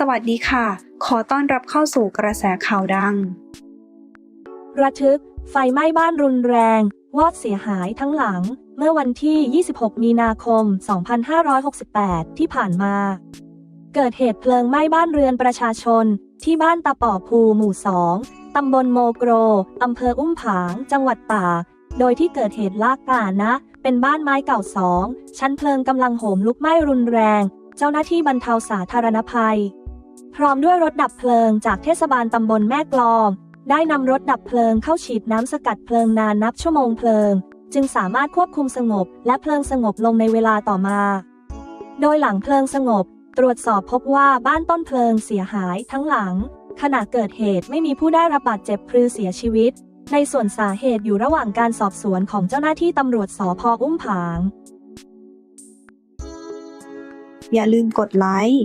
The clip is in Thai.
สวัสดีค่ะ ขอต้อนรับเข้าสู่กระแสข่าวดัง ระทึก ไฟไหม้บ้านรุนแรง วอดเสียหายทั้งหลัง เมื่อวันที่ 26 มีนาคม 2568 ที่ผ่านมา เกิดเหตุเพลิงไหม้บ้านเรือนประชาชน ที่บ้านตะป่อภูหมู่ 2 ตำบลโมโกร อำเภออุ้มผาง จังหวัดตาก โดยที่เกิดเหตุลากกานะ เป็นบ้านไม้เก่าสอง ชั้นเพลิงกำลังโหมลุกไหม้รุนแรงเจ้าหน้าที่บรรเทาสาธารณภัย พร้อมด้วยรถดับเพลิงจากเทศบาลตำบลแม่กลอง ได้นำรถดับเพลิงเข้าฉีดน้ำสกัดเพลิงนานนับชั่วโมงเพลิง จึงสามารถควบคุมสงบ และเพลิงสงบลงในเวลาต่อมา โดยหลังเพลิงสงบ ตรวจสอบพบว่าบ้านต้นเพลิงเสียหายทั้งหลัง ขณะเกิดเหตุไม่มีผู้ได้รับบาดเจ็บหรือเสียชีวิต ในส่วนสาเหตุอยู่ระหว่างการสอบสวนของเจ้าหน้าที่ตำรวจสพอุ้มผาง อย่าลืมกดไลค์